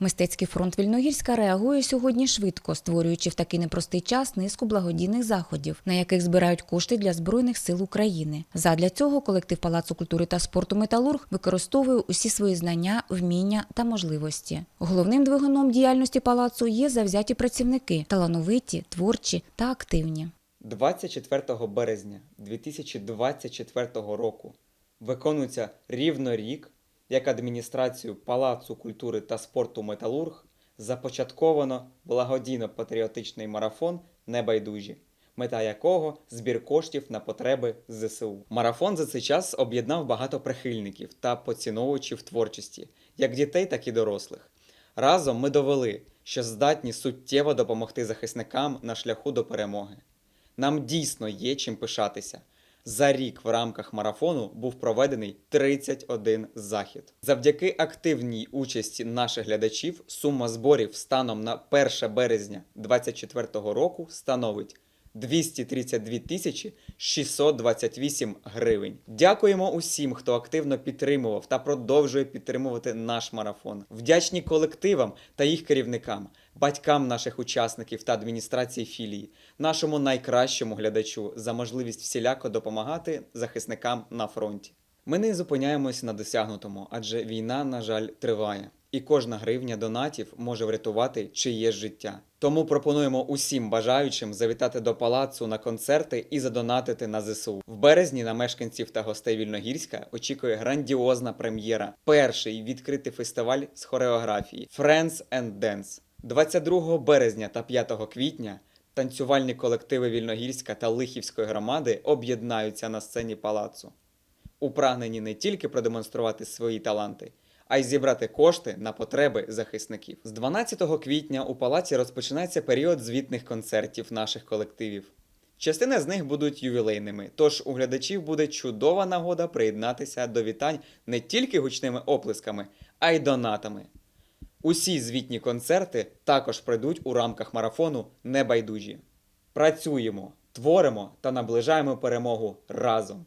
Мистецький фронт Вільногірська реагує сьогодні швидко, створюючи в такий непростий час низку благодійних заходів, на яких збирають кошти для збройних сил України. Задля цього колектив Палацу культури та спорту Металург використовує усі свої знання, вміння та можливості. Головним двигуном діяльності палацу є завзяті працівники, талановиті, творчі та активні. 24 березня 2024 року виконується рівно рік, як адміністрацію Палацу культури та спорту Металург започатковано благодійно-патріотичний марафон Небайдужі, мета якого збір коштів на потреби ЗСУ. Марафон за цей час об'єднав багато прихильників та поціновувачів творчості, як дітей, так і дорослих. Разом ми довели, що здатні суттєво допомогти захисникам на шляху до перемоги. Нам дійсно є чим пишатися. За рік в рамках марафону був проведений 31 захід. Завдяки активній участі наших глядачів сума зборів станом на 1 березня 2024 року становить 232 тисячі 628 гривень. Дякуємо усім, хто активно підтримував та продовжує підтримувати наш марафон. Вдячні колективам та їх керівникам, батькам наших учасників та адміністрації філії, нашому найкращому глядачу за можливість всіляко допомагати захисникам на фронті. Ми не зупиняємось на досягнутому, адже війна, на жаль, триває. І кожна гривня донатів може врятувати чиєсь життя. Тому пропонуємо усім бажаючим завітати до палацу на концерти і задонатити на ЗСУ. В березні на мешканців та гостей Вільногірська очікує грандіозна прем'єра. Перший відкритий фестиваль з хореографії Friends and Dance. 22 березня та 5 квітня танцювальні колективи Вільногірська та Лихівської громади об'єднаються на сцені палацу у прагненні не тільки продемонструвати свої таланти, а й зібрати кошти на потреби захисників. З 12 квітня у палаці розпочинається період звітних концертів наших колективів. Частина з них будуть ювілейними, тож у глядачів буде чудова нагода приєднатися до вітань не тільки гучними оплесками, а й донатами. Усі звітні концерти також пройдуть у рамках марафону Небайдужі. Працюємо, творимо та наближаємо перемогу разом.